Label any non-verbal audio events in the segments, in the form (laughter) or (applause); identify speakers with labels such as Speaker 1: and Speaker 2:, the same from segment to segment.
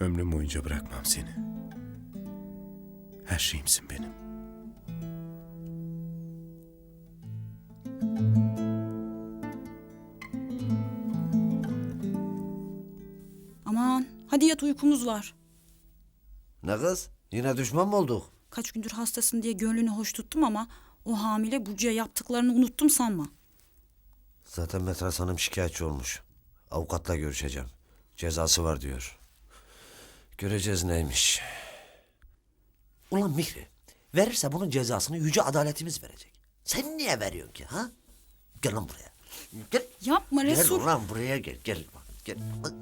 Speaker 1: Ömrüm boyunca bırakmam seni. Her şeyimsin benim.
Speaker 2: Aman hadi yat uykumuz var.
Speaker 3: Ne kız? Yine düşman mı olduk?
Speaker 2: Kaç gündür hastasın diye gönlünü hoş tuttum ama o hamile Burcu'ya yaptıklarını unuttum sanma.
Speaker 3: Zaten Metras Hanım şikayetçi olmuş. Avukatla görüşeceğim. Cezası var diyor. Göreceğiz neymiş. Ulan Mihri, verirse bunun cezasını yüce adaletimiz verecek. Sen niye veriyorsun ki ha? Gel lan buraya. Gel.
Speaker 2: Yapma
Speaker 3: Gel
Speaker 2: Resul.
Speaker 3: ulan buraya gel. Gel. bak,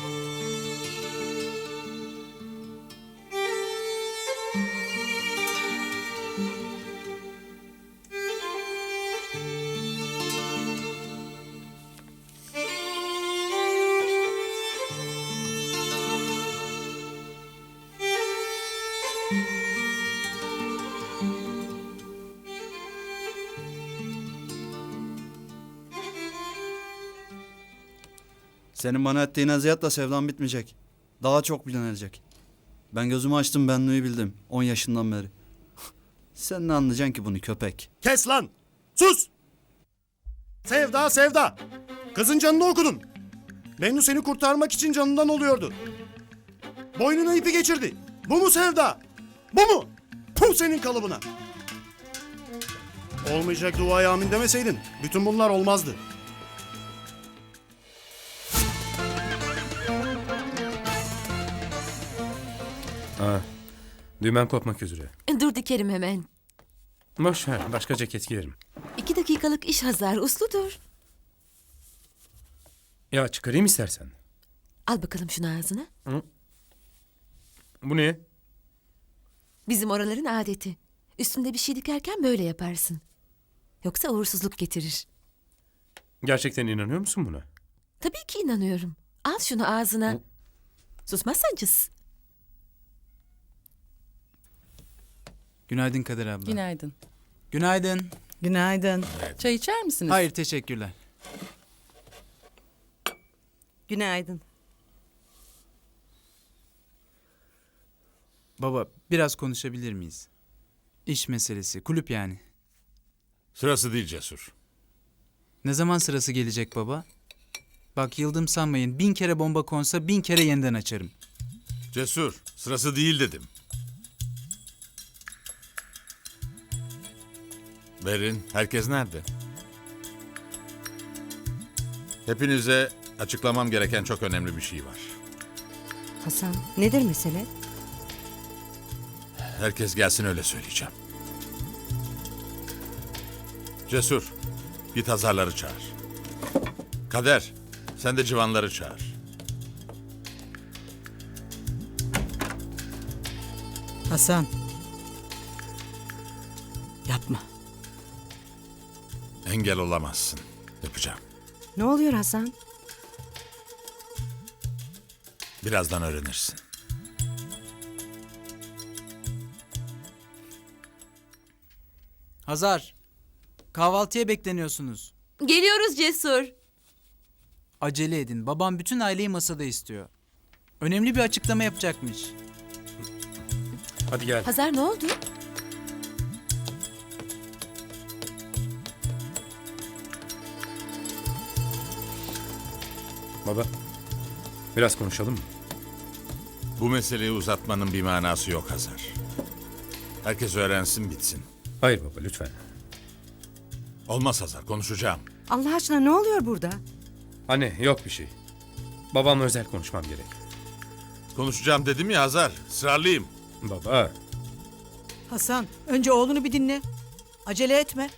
Speaker 3: Gel.
Speaker 4: Senin bana ettiğin eziyatla sevdan bitmeyecek. Daha çok bilinecek. Ben gözümü açtım benliği bildim. 10 yaşından beri. (laughs) Sen ne anlayacaksın ki bunu köpek?
Speaker 5: Kes lan! Sus! Sevda sevda! Kızın canını okudun. Bennu seni kurtarmak için canından oluyordu. Boynuna ipi geçirdi. Bu mu sevda? Bu mu? Puh senin kalıbına! Olmayacak duaya amin demeseydin bütün bunlar olmazdı.
Speaker 1: Ha, düğmen kopmak üzere.
Speaker 6: Dur dikerim hemen.
Speaker 1: Boş ver, başka ceket giyerim.
Speaker 6: İki dakikalık iş Hazar, usludur.
Speaker 1: Ya çıkarayım istersen.
Speaker 6: Al bakalım şunu ağzına.
Speaker 1: Bu ne?
Speaker 6: Bizim oraların adeti. Üstünde bir şey dikerken böyle yaparsın. Yoksa uğursuzluk getirir.
Speaker 1: Gerçekten inanıyor musun buna?
Speaker 6: Tabii ki inanıyorum. Al şunu ağzına. Susmazsan cız.
Speaker 7: Günaydın Kadir abla.
Speaker 8: Günaydın.
Speaker 7: Günaydın.
Speaker 8: Günaydın. Çay içer misiniz?
Speaker 7: Hayır teşekkürler.
Speaker 8: Günaydın.
Speaker 7: Baba biraz konuşabilir miyiz? İş meselesi, kulüp yani.
Speaker 9: Sırası değil Cesur.
Speaker 7: Ne zaman sırası gelecek baba? Bak yıldım sanmayın bin kere bomba konsa bin kere yeniden açarım.
Speaker 9: Cesur, sırası değil dedim. Verin, herkes nerede? Hepinize açıklamam gereken çok önemli bir şey var.
Speaker 8: Hasan nedir mesele?
Speaker 9: Herkes gelsin öyle söyleyeceğim. Cesur, git Hazarları çağır. Kader, sen de civanları çağır.
Speaker 8: Hasan. Yapma.
Speaker 9: Engel olamazsın. Yapacağım.
Speaker 8: Ne oluyor Hasan?
Speaker 9: Birazdan öğrenirsin.
Speaker 7: Hazar, kahvaltıya bekleniyorsunuz.
Speaker 6: Geliyoruz Cesur.
Speaker 7: Acele edin. Babam bütün aileyi masada istiyor. Önemli bir açıklama yapacakmış.
Speaker 1: Hadi gel.
Speaker 6: Hazar ne oldu?
Speaker 1: Baba, biraz konuşalım mı?
Speaker 9: Bu meseleyi uzatmanın bir manası yok Hazar. Herkes öğrensin bitsin.
Speaker 1: Hayır baba, lütfen.
Speaker 9: Olmaz Hazar konuşacağım.
Speaker 8: Allah aşkına ne oluyor burada?
Speaker 1: Anne, yok bir şey. Babamla özel konuşmam gerek.
Speaker 9: Konuşacağım dedim ya Hazar. Israrlıyım.
Speaker 1: Baba,
Speaker 10: Hasan, önce oğlunu bir dinle. Acele etme.